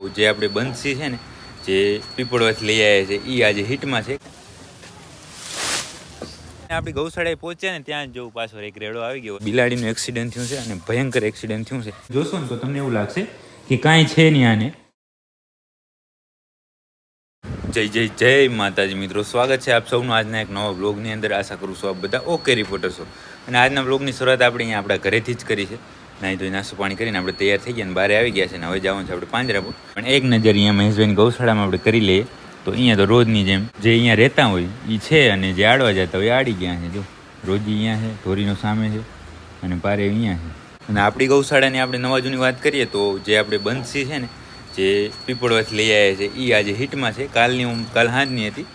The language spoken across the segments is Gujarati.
જે આપણે બંસી છે ને, જે પીપળવાથી લઈ આવ્યા છે એ આજે હિટમાં છે. આપણી ગૌશાળાએ પહોંચ્યા ને, ત્યાં જ જવું પાછો એક રેડો આવી ગયો. બિલાડીનું એક્સિડન્ટ થયું છે અને ભયંકર એક્સિડન્ટ થયું છે. જોશો ને તો તમને એવું લાગશે કે કાંઈ છે નહીં આને. જય જય જય માતાજી મિત્રો. સ્વાગત છે આપ સૌનું આજના એક નવા બ્લોગની અંદર. આશા કરું છું આપ બધા ઓકે રિપોર્ટર છો અને આજના બ્લોગની શરૂઆત આપણે અહીંયા આપણા ઘરેથી જ કરી છે. નાહી ધોઈ નાસ્તો પાણી કરીને આપણે તૈયાર થઈ ગયા અને બહાર આવી ગયા છે અને હવે જવાનું છે આપણે પાંજરાપુર. પણ એક નજર અહીંયા મહેશભાઈની ગૌશાળામાં આપણે કરી લઈએ, તો અહીંયા તો રોજની જેમ જે અહીંયા રહેતા હોય એ છે અને જે આડવા જતા હોય આડી ગયા છે. જો, રોજી અહીંયા છે, ધોરીનો સામે છે અને પારે અહીંયા છે. અને આપણી ગૌશાળાની આપણે નવા જૂની વાત કરીએ તો જે આપણે બંસી છે ને, જે પીપળવાથી લઈ આવ્યા છે એ આજે હિટમાં છે. કાલની કાલ સાંજની હતી.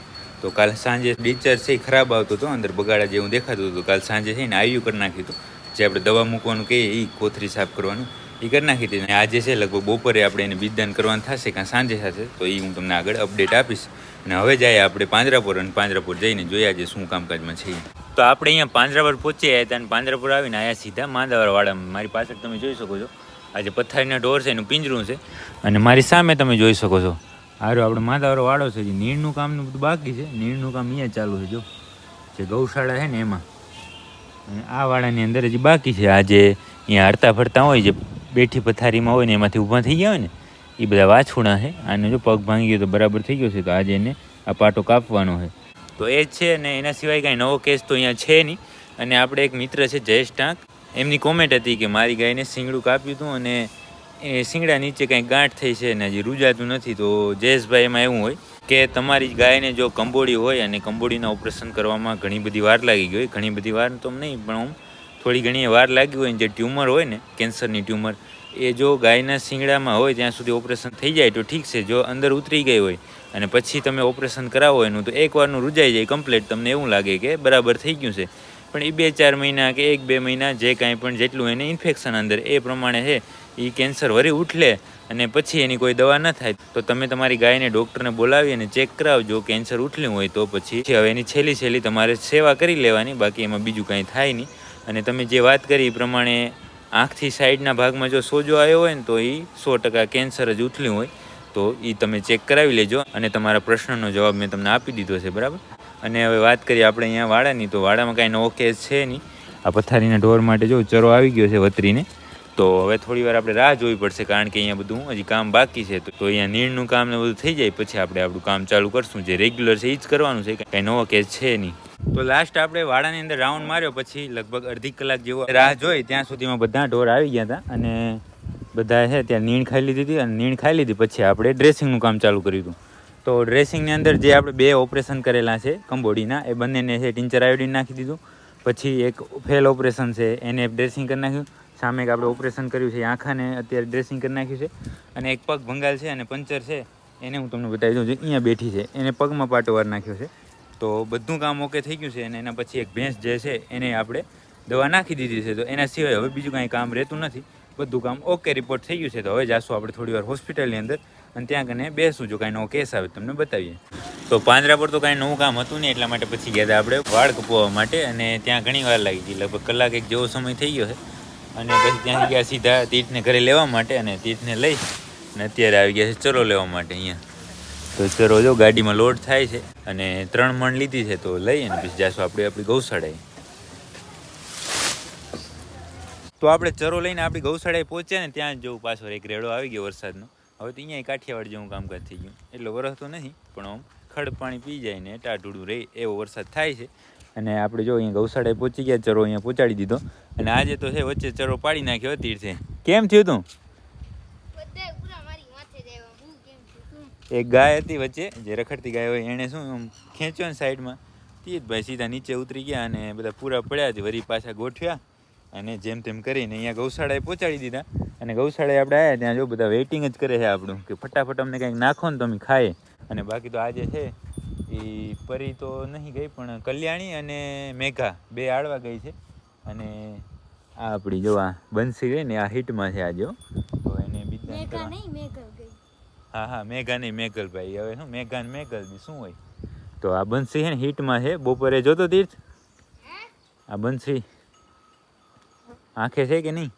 તો કાલ સાંજે ડીચર છે ખરાબ આવતો હતો, અંદર બગાડા જેવું દેખાતું હતું. કાલ સાંજે છે ને આવ્યું કરી નાખ્યું હતું. જે આપણે દવા મૂકવાનું કહીએ એ કોથરી સાફ કરવાનું એ કરી નાખી હતી. આજે છે, લગભગ બપોરે આપણે એને બીજદાન કરવાનું થશે, કાં સાંજે થશે, તો એ હું તમને આગળ અપડેટ આપીશ. અને હવે જાય આપણે પાંજરાપુર, અને પાંજરાપુર જઈને જોઈએ આજે શું કામકાજમાં છે તો આપણે અહીંયા પાંજરાપુર પહોંચી આવ્યા હતા, અને પાંજરાપુર આવીને આયા સીધા માંદાવરવાળામાં મારી પાછળ તમે જોઈ શકો છો, આજે પથ્થરના ઢોર છે, એનું પિંજરું છે. અને મારી સામે તમે જોઈ શકો છો હારો આપણે વાડો છે, જે નીણનું કામનું બધું બાકી છે. નીણનું કામ અહીંયા ચાલુ છે, જો. જે ગૌશાળા છે ને એમાં. આ વાળાની અંદર હજી બાકી છે. આજે અહીંયા હરતા ફરતા હોય, જે બેઠી પથારીમાં હોય ને એમાંથી ઊભા થઈ ગયા હોય ને, એ બધા વાછુણા છે. આને જો પગ ભાંગી ગયો તો બરાબર થઈ ગયો છે. તો આજે એને આ પાટો કાપવાનો છે. તો એ જ છે અને એના સિવાય કાંઈ નવો કેસ તો અહીંયા છે નહીં. અને આપણે એક મિત્ર છે, જયેશ ટાંક. એમની કોમેન્ટ હતી કે મારી ગાયને શિંગડું કાપ્યું હતું અને એ શિંગડા નીચે કાંઈ ગાંઠ થઈ છે અને હજી રૂજાતું નથી. તો જયેશભાઈ એમાં એવું હોય કે તમારી ગાયને જો કંબોડી હોય અને કંબોડીના ઓપરેશન કરવામાં ઘણી બધી વાર લાગી ગઈ હોય. ઘણી બધી વાર તો નહીં, પણ આમ થોડી ઘણી વાર લાગી હોય જે ટ્યુમર હોય ને, કેન્સરની ટ્યુમર, એ જો ગાયના શિંગડામાં હોય ત્યાં સુધી ઓપરેશન થઈ જાય તો ઠીક છે. જો અંદર ઉતરી ગઈ હોય અને પછી તમે ઓપરેશન કરાવો એનું, તો એકવારનું રૂજાઈ જાય કમ્પ્લેટ. તમને એવું લાગે કે બરાબર થઈ ગયું છે. પણ એ બે ચાર મહિના કે એક બે મહિના જે કાંઈ પણ જેટલું એને ઇન્ફેક્શન અંદર, એ પ્રમાણે છે. એ કેન્સર વરી ઉઠલે અને પછી એની કોઈ દવા ન થાય, તો તમે તમારી ગાયને ડૉક્ટરને બોલાવી અને ચેક કરાવજો કેન્સર ઉઠલ્યું હોય તો પછી. હવે એની છેલ્લી છેલ્લી તમારે સેવા કરી લેવાની, બાકી એમાં બીજું કાંઈ થાય નહીં. અને તમે જે વાત કરી એ પ્રમાણે આંખથી સાઈડના ભાગમાં જો સોજો આવ્યો હોય ને તો એ સો ટકા કેન્સર જ ઉથલ્યું હોય, તો એ તમે ચેક કરાવી લેજો અને તમારા પ્રશ્નનો જવાબ મેં તમને આપી દીધો છે, બરાબર? અને હવે વાત કરીએ આપણે અહીંયા વાડાની, તો વાડામાં કાંઈ નવો કેસ છે નહીં. આ પથારીના ઢોર માટે જો ચરો આવી ગયો છે વતરીને તો હવે થોડી વાર આપણે રાહ જોવી પડશે કારણ કે અહીંયા બધું હજી કામ બાકી છે. તો અહીંયા નીણનું કામ ને બધું થઈ જાય, પછી આપણે આપણું કામ ચાલુ કરશું. જે રેગ્યુલર છે એ જ કરવાનું છે, કાંઈ નવો કેસ છે નહીં. તો લાસ્ટ આપણે વાડાની અંદર રાઉન્ડ માર્યો, પછી લગભગ અડધી કલાક જેવો રાહ જોઈ, ત્યાં સુધીમાં બધા ઢોર આવી ગયા હતા અને બધા છે ત્યાં નીણ ખાઈ લીધી હતી અને નીણ ખાઈ લીધી, પછી આપણે ડ્રેસિંગનું કામ ચાલુ કર્યું હતું. તો ડ્રેસિંગની અંદર જે આપણે બે ઓપરેશન કરેલા છે, કંબોડીના, એ બંનેને છે ટિંચર આયોડિન નાખી દીધું. પછી એક ફેલ ઓપરેશન છે, એને ડ્રેસિંગ કરી નાખ્યું. સામે એક આપણે ઓપરેશન કર્યું છે, આંખાને અત્યારે ડ્રેસિંગ કરી નાખ્યું છે. અને એક પગ ભંગાલ છે અને પંચર છે, એને હું તમને બતાવી દઉં જે અહીંયા બેઠી છે, એને પગમાં પાટો વાર નાખ્યો છે. તો બધું કામ ઓકે થઈ ગયું છે અને એના પછી એક ભેંસ જે છે, એને આપણે દવા નાખી દીધી છે. તો એના સિવાય હવે બીજું કાંઈ કામ રહેતું નથી. બધું કામ ઓકે રિપોર્ટ થઈ ગયું છે. તો હવે જાશું આપણે થોડી વાર હોસ્પિટલની અંદર અને ત્યાં કને બેસું જો કાંઈ નવો કેસ આવે તમને બતાવીએ. તો પાંજરા પર તો કાંઈ નવું કામ હતું નહીં, એટલા માટે પછી ગયા હતા આપણે વાળ કપવા માટે અને ત્યાં ઘણી વાર લાગી હતી. લગભગ કલાક એક જેવો સમય થઈ ગયો છે. અને પછી ત્યાં ગયા સીધા તીર્થને ઘરે લેવા માટે અને તીર્થને લઈ અને અત્યારે આવી ગયા છે ચરો લેવા માટે અહીંયા. તો ચરો જો ગાડીમાં લોડ થાય છે અને ત્રણ મણ લીધી છે તો લઈ અને પછી જાશું આપણે આપણી ગૌશાળાએ. તો આપણે ચરો લઈને આપણી ગૌશાળાએ પહોંચ્યા ને ત્યાં જવું પાછો એક રેડો આવી ગયો વરસાદનો. હવે તો અહીંયા કાઠિયાવાડ જેવું કામકાજ થઈ ગયું. એટલો વરસતો નહીં પણ આમ ખડ પાણી પી જાય ને ટાઢુડું રહે એવો વરસાદ થાય છે. અને આપણે જો અહીંયા ગૌશાળાએ પહોંચી ગયા ચરો અહીંયા પહોંચાડી દીધો. અને આજે તો છે વચ્ચે ચરો પાડી નાખ્યો તીર્થે. કેમ થયું તું? જ છું? એક ગાય હતી વચ્ચે જે રખડતી ગાય હોય એણે શું ખેંચ્યો ને સાઈડમાં. તે જ ભાઈ સીધા નીચે ઉતરી ગયા અને બધા પૂરા પડ્યા છે વરી પાછા ગોઠવ્યા. અને જેમ તેમ કરીને અહીંયા ગૌશાળાએ પહોંચાડી દીધા. અને ગૌશાળાએ આપણે આવ્યા ત્યાં જો બધા વેઇટિંગ જ કરે છે આપણું કે ફટાફટ અમને કંઈક નાખો ને તમે ખાઈએ. અને બાકી તો આજે છે એ પરી તો નહીં ગઈ પણ કલ્યાણી અને મેઘા બે આડવા ગઈ છે. અને આ આપણી જો આ બંસી ગઈ ને આ હિટમાં છે આજે તો એને બીજા હા હા મેઘા નહીં મેઘલભાઈ. હવે શું મેઘા ને મેઘલ બી શું હોય? તો આ બંસી છે ને હિટમાં છે. બપોરે જોતો તીર્થ? આ બંસી. આંખે છે કે નહીં?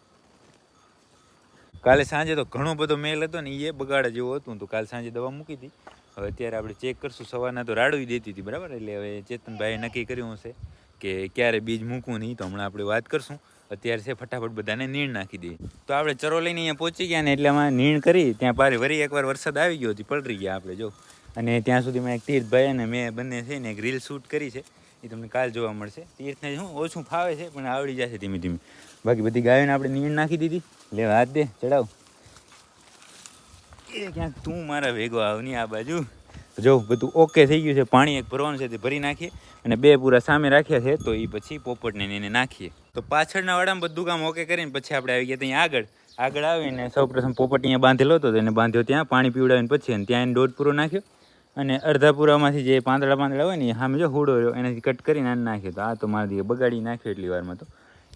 કાલે સાંજે તો ઘણો બધો મેલ હતો ને એ બગાડે જેવો હતું તો કાલે સાંજે દવા મૂકી હતી હવે અત્યારે આપણે ચેક કરશું. સવારના તો રાડવી દેતી હતી, બરાબર? એટલે હવે ચેતનભાઈએ નક્કી કર્યું હશે કે ક્યારે બીજ મૂકવું નહીં, તો હમણાં આપણે વાત કરશું. અત્યારે છે ફટાફટ બધાને નીણ નાખી દઈએ. તો આપણે ચરો લઈને અહીંયા પહોંચી ગયા ને એટલે આમાં નીણ કરી, ત્યાં પારે વરી એકવાર વરસાદ આવી ગયો હતી પલરી ગયા આપણે, જો. અને ત્યાં સુધીમાં એક તીર્થભાઈ અને મેં બંને છે ને એક રીલ શૂટ કરી છે. એ તમને કાલ જોવા મળશે. તીર્થને શું, ઓછું ફાવે છે, પણ આવડી જશે ધીમે ધીમે. બાકી બધી ગાયોને આપણે નીણ નાખી દીધી. લે, હાથ દે, ચડાવ. એ ક્યાંક તું મારા ભેગો આવની આ બાજુ? જો, બધું ઓકે થઈ ગયું છે. પાણી એક ભરવાનું છે તે ભરી નાખીએ અને બે પૂરા સામે રાખ્યા છે, તો એ પછી પોપટને એને નાખીએ. તો પાછળના વાડામાં બધું કામ ઓકે કરીને પછી આપણે આવી ગયા ત્યાં આગળ. આગળ આવીને સૌપ્રથમ પોપટ અહીંયા બાંધેલો હતો એને બાંધ્યો ત્યાં, પાણી પીવડાવીને પછી અને ત્યાં એને દોઢ પૂરો નાખ્યો. અને અડધા પૂરામાંથી જે પાંદડા પાંદડા હોય ને સામે જો હુડો રહ્યો, એનાથી કટ કરીને આને નાખ્યો. તો આ તો મારા દીકરા બગાડી નાખ્યો એટલી વારમાં તો.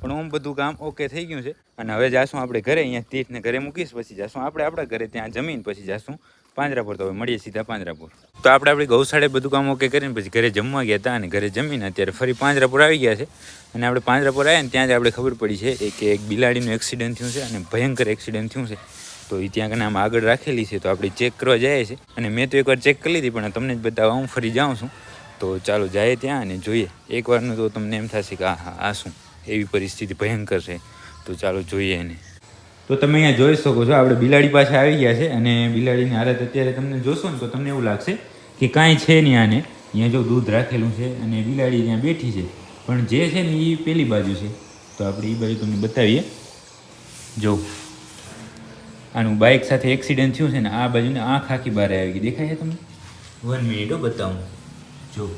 પણ હું બધું કામ ઓકે થઈ ગયું છે. અને હવે જાશું આપણે ઘરે, અહીંયા તીર્થને ઘરે મૂકીશ, પછી જાશું આપણે આપણા ઘરે, ત્યાં જમીન, પછી જાશું પાંજરાપુર તો હવે મળીએ સીધા પાંજરાપુર. તો આપણે આપણી ગૌશાળે બધું કામ ઓકે કરીને, પછી ઘરે જમવા ગયા હતા અને ઘરે જમીને, અત્યારે ફરી પાંજરાપુર આવી ગયા છે. અને આપણે પાંજરાપુર આવ્યા ને ત્યાં જ આપણે ખબર પડી છે કે એક બિલાડીનું એક્સિડન્ટ થયું છે અને ભયંકર એક્સિડન્ટ થયું છે. તો એ ત્યાં કને આમ આગળ રાખેલી છે, તો આપણે ચેક કરવા જાય છે અને મેં તો એકવાર ચેક કરી લીધી, પણ તમને જ બતાવવા હું ફરી જાઉં છું. તો ચાલો જઈએ ત્યાં અને જોઈએ. એકવારનું તો તમને એમ થશે કે આ હા આ શું? એવી પરિસ્થિતિ ભયંકર છે. તો ચાલો જોઈએ એને. તો તમે અહીંયા જોઈ શકો છો આપણે બિલાડી પાસે આવી ગયા છે અને બિલાડીની હાલત અત્યારે તમને જોશો ને તો તમને એવું લાગશે કે કાંઈ છે નહીં આને. અહીંયા જો દૂધ રાખેલું છે અને બિલાડી ત્યાં બેઠી છે. પણ જે છે ને એ પેલી બાજુ છે. તો આપણે એ બાજુ તમને બતાવીએ. જો આનું બાઇક સાથે એક્સિડન્ટ થયું છે ને આ બાજુને આંખ આખી બહાર આવી ગઈ. દેખાય છે તમને? વન મિનિટો બતાવું. જો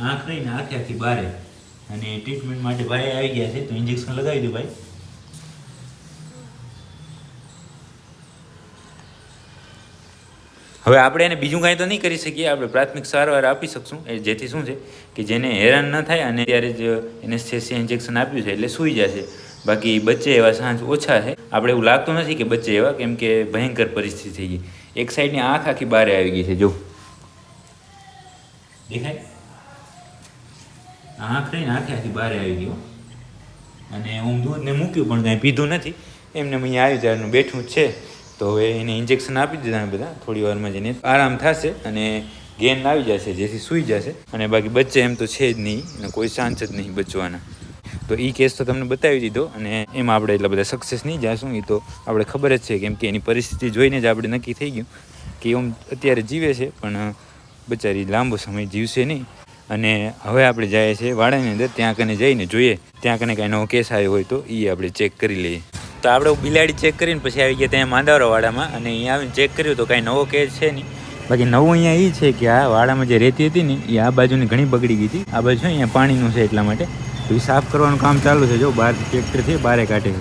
આંખ નહીં ને આખી આખી બારે. અને ટ્રીટમેન્ટ માટે ભાઈ આવી ગયા છે તો ઇન્જેક્શન લગાવી દો ભાઈ. હવે આપણે એને બીજું કાંઈ તો નહીં કરી શકીએ આપણે પ્રાથમિક સારવાર આપી શકશું. એ જેથી શું છે કે જેને હેરાન ન થાય અને ત્યારે જ એનેસ્થેસિયા ઇન્જેક્શન આપ્યું છે એટલે સૂઈ જશે. બાકી બચ્ચે એવા સાંજ ઓછા છે. આપણે એવું લાગતું નથી કે બચ્ચે એવા કેમ કે ભયંકર પરિસ્થિતિ થઈ ગઈ. એક સાઈડની આંખ આખી બહાર આવી ગઈ છે જો. દેખાય? આંખ રહીને આખે આખી બહાર આવી ગયો. અને હું દૂધને મૂક્યું, પણ કાંઈ પીધું નથી. એમને અહીંયા આવ્યું ત્યારનું બેઠું છે. તો હવે એને ઇન્જેક્શન આપી દીધા બધા. થોડી વારમાં જઈને આરામ થશે અને ગેન આવી જશે, જેથી સૂઈ જશે. અને બાકી બચ્ચે એમ તો છે જ નહીં કોઈ ચાન્સ જ નહીં બચવાના. તો એ કેસ તો તમને બતાવી દીધો અને એમાં આપણે એટલા બધા સક્સેસ નહીં જાશું. એ તો આપણે ખબર જ છે, કેમ કે એની પરિસ્થિતિ જોઈને જ આપણે નક્કી થઈ ગયું કે એમ અત્યારે જીવે છે, પણ બચારી લાંબો સમય જીવશે નહીં. અને હવે આપણે જઈએ છીએ વાડાની અંદર, ત્યાં કને જઈને જોઈએ. ત્યાં કને કાંઈ નવો કેસ આવ્યો હોય તો એ આપણે ચેક કરી લઈએ. તો આપણે બિલાડી ચેક કરીને પછી આવી ગયા ત્યાં માંદાવરા વાડામાં અને અહીંયા આવીને ચેક કર્યું તો કાંઈ નવો કેસ છે નહીં. બાકી નવું અહીંયા એ છે કે આ વાડામાં જે રેતી હતી ને એ આ બાજુની ઘણી બગડી ગઈ હતી. આ બાજુ અહીંયા પાણીનું છે એટલા માટે. તો એ સાફ કરવાનું કામ ચાલુ છે. જો બહાર ટ્રેક્ટરથી બારે કાઢે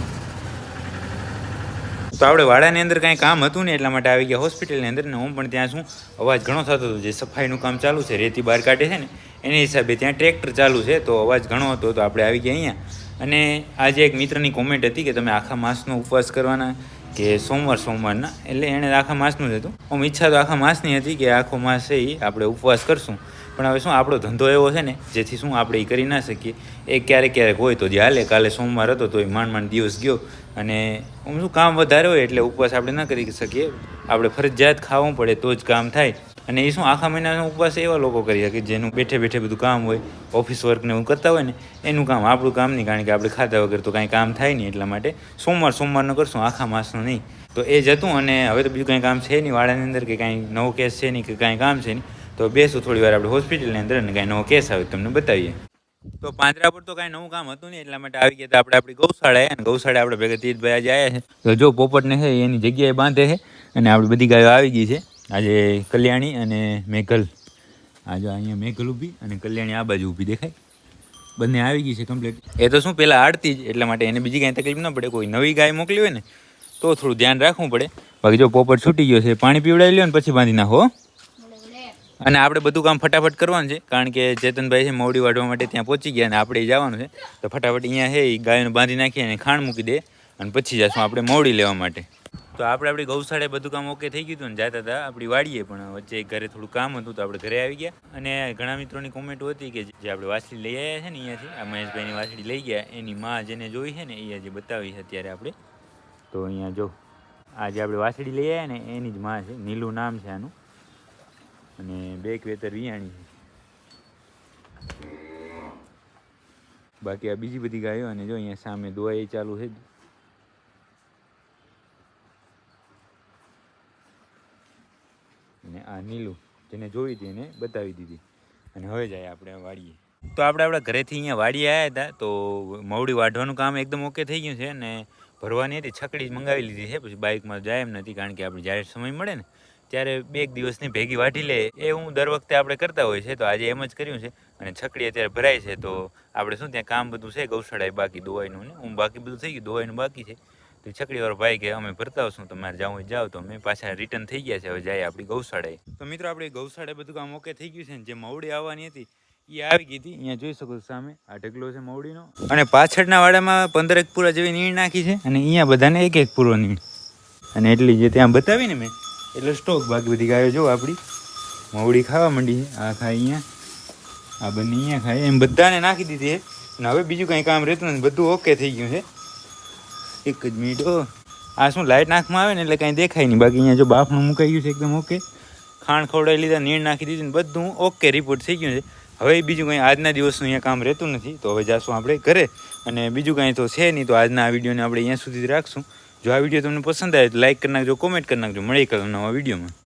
તો આપણે વાડાની અંદર કાંઈ કામ હતું ને એટલા માટે આવી ગયા હોસ્પિટલની અંદર ને હું પણ ત્યાં શું અવાજ ઘણો થતો હતો, જે સફાઈનું કામ ચાલુ છે, રેતી બહાર કાઢે છે ને, એની હિસાબે ત્યાં ટ્રેક્ટર ચાલુ છે, તો અવાજ ઘણો હતો, તો આપણે આવી ગયા અહીંયા. અને આજે એક મિત્રની કોમેન્ટ હતી કે તમે આખા માસનો ઉપવાસ કરવાના, કે સોમવાર સોમવારના, એટલે એણે આખા માસનું જ હતું. આમ ઈચ્છા તો આખા માસની હતી કે આખો માસ એ આપણે ઉપવાસ કરશું. પણ હવે શું, આપણો ધંધો એવો છે ને, જેથી શું, આપણે એ કરી ના શકીએ. એ ક્યારેક ક્યારેક હોય તો જે હાલે, કાલે સોમવાર હતો તો એ માંડ માંડ દિવસ ગયો. અને આમ શું કામ વધારે હોય એટલે ઉપવાસ આપણે ના કરી શકીએ. આપણે ફરજિયાત ખાવું પડે તો જ કામ થાય. અને એ શું આખા મહિનાનો ઉપવાસ એવા લોકો કરી શકે જેનું બેઠે બેઠે બધું કામ હોય, ઓફિસ વર્કને એવું કરતા હોય ને, એનું કામ આપણું કામ નહીં. કારણ કે આપણે ખાધા વગર તો કાંઈ કામ થાય નહીં એટલા માટે સોમવાર સોમવારનો કરશું, આખા માસનું નહીં. તો એ જ હતું અને હવે તો બીજું કાંઈ કામ છે નહીં વાળાની અંદર કે કાંઈ નવો કેસ છે નહીં કે કાંઈ કામ છે નહીં. તો બેસું થોડી વાર આપણે હોસ્પિટલની અંદર અને કાંઈ નવો કેસ આવે તમને બતાવીએ. તો પાંજરા પર તો કાંઈ નવું કામ હતું નહીં, એટલા માટે આવી ગયા આપણે આપણી ગૌશાળાએ અને ગૌશાળા આપણે ભેગા તીર્થભાઈ આજે આવ્યા છે. જો પોપટને છે એની જગ્યાએ બાંધે છે અને આપણી બધી ગાયો આવી ગઈ છે. આજે કલ્યાણી અને મેઘલ. આજે અહીંયા મેઘલ ઊભી અને કલ્યાણી આ બાજુ ઊભી દેખાય. બંને આવી ગઈ છે કમ્પ્લીટ એ તો શું પહેલાં આડતી જ, એટલા માટે એને બીજી કાંઈ તકલીફ ન પડે. કોઈ નવી ગાય મોકલી હોય ને, તો થોડું ધ્યાન રાખવું પડે. બાકી જો પોપટ છૂટી ગયો છે, પાણી પીવડાવી લ્યો ને પછી બાંધી નાખો. અને આપણે બધું કામ ફટાફટ કરવાનું છે, કારણ કે ચેતનભાઈ છે મોડી વાઢવા માટે ત્યાં પહોંચી ગયા અને આપણે જવાનું છે. તો ફટાફટ અહીંયા છે એ ગાયને બાંધી નાખીએ અને ખાણ મૂકી દે અને પછી જશું આપણે મોવડી લેવા માટે. તો આપણે આપણી ગૌશાળે બધું કામ ઓકે થઈ ગયું હતું ને, જતા હતા આપણી વાડીએ પણ વચ્ચે ઘરે થોડું કામ હતું તો આપણે ઘરે આવી ગયા. અને ઘણા મિત્રોની કોમેન્ટ હતી કે જે આપણે વાછડી લઈ આવ્યા છે ને અહીંયાથી આ મહેશભાઈની વાછડી લઈ ગયા, એની માં જેને જોઈ છે ને, એ આજે બતાવી છે અત્યારે આપણે. તો અહીંયા જો, આ જે આપણે વાછડી લઈ આવ્યા ને, એની જ માં છે, નીલું નામ છે આનું. અને બે વેતર વિયાણી છે. બાકી આ બીજી બધી ગાયો અને જો અહીંયા સામે દોવાઈ ચાલુ છે અને આ નીલું, જેને જોઈ હતી એને બતાવી દીધી. અને હવે જાય આપણે વાડીએ. તો આપણે આપણા ઘરેથી અહીંયા વાડીએ આવ્યા હતા, તો મવડી વાઢવાનું કામ એકદમ ઓકે થઈ ગયું છે અને ભરવાની હતી, છકડી જ મંગાવી લીધી છે, પછી બાઇકમાં જાય એમ નથી, કારણ કે આપણે જ્યારે સમય મળે ને ત્યારે બે એક દિવસની ભેગી વાઢી લે, એ હું દર વખતે આપણે કરતા હોય છે તો આજે એમ જ કર્યું છે. અને છકડી અત્યારે ભરાય છે, તો આપણે શું ત્યાં કામ બધું છે, ગૌશાળાએ બાકી દોવાઈનું ને હું બાકી બધું થઈ ગયું દોવાઈનું બાકી છે. તો છકડીવાળો ભાઈ કે અમે ભરતા આવશું તમારે જાવ જાઓ તો અમે પાછા રિટર્ન થઈ ગયા છે, હવે જાય આપણી ગૌશાળાએ. તો મિત્રો, આપણે ગૌશાળાએ બધું કામ ઓકે થઈ ગયું છે ને, જે મવડી આવવાની હતી, એ આવી ગઈ હતી, અહીંયા જોઈ શકો સામે, આ ઢગલો છે મવડીનો. અને પાછળના વાડામાં પંદરેક પૂરા જેવી નીણ નાખી છે, અને અહીંયા બધાને એક એક પૂરો નીણ. અને એટલી જે ત્યાં બતાવી ને મેં એટલો સ્ટોક બાકી બધી ગાયો જો આપણી મવડી ખાવા માંડી આ ખાય અહીંયા. આ બંને અહીંયા ખાય. એમ બધાને નાખી દીધી છે. અને હવે બીજું કંઈ કામ રહેતું નથી. બધું ઓકે થઈ ગયું છે. એક જ મિનિટ ઓ આ શું લાઇટ નાખમાં આવે ને એટલે કાંઈ દેખાય નહીં. બાકી અહીંયા જો બાફણું મુકાઈ ગયું છે એકદમ ઓકે ખાણ ખવડાવી લીધા, નીણ નાખી દીધી ને બધું ઓકે રિપોર્ટ થઈ ગયું છે. હવે બીજું કંઈ આજના દિવસનું અહીંયા કામ રહેતું નથી. તો હવે જાશું આપણે ઘરે. અને બીજું કાંઈ તો છે નહીં. તો આજના આ વિડીયોને આપણે અહીંયા સુધી જ રાખશું. જો આ વીડિયો તમને પસંદ આવે તો લાઈક કરી નાખજો કોમેન્ટ કરી નાખજો. મળી કરો નવા વિડીયોમાં.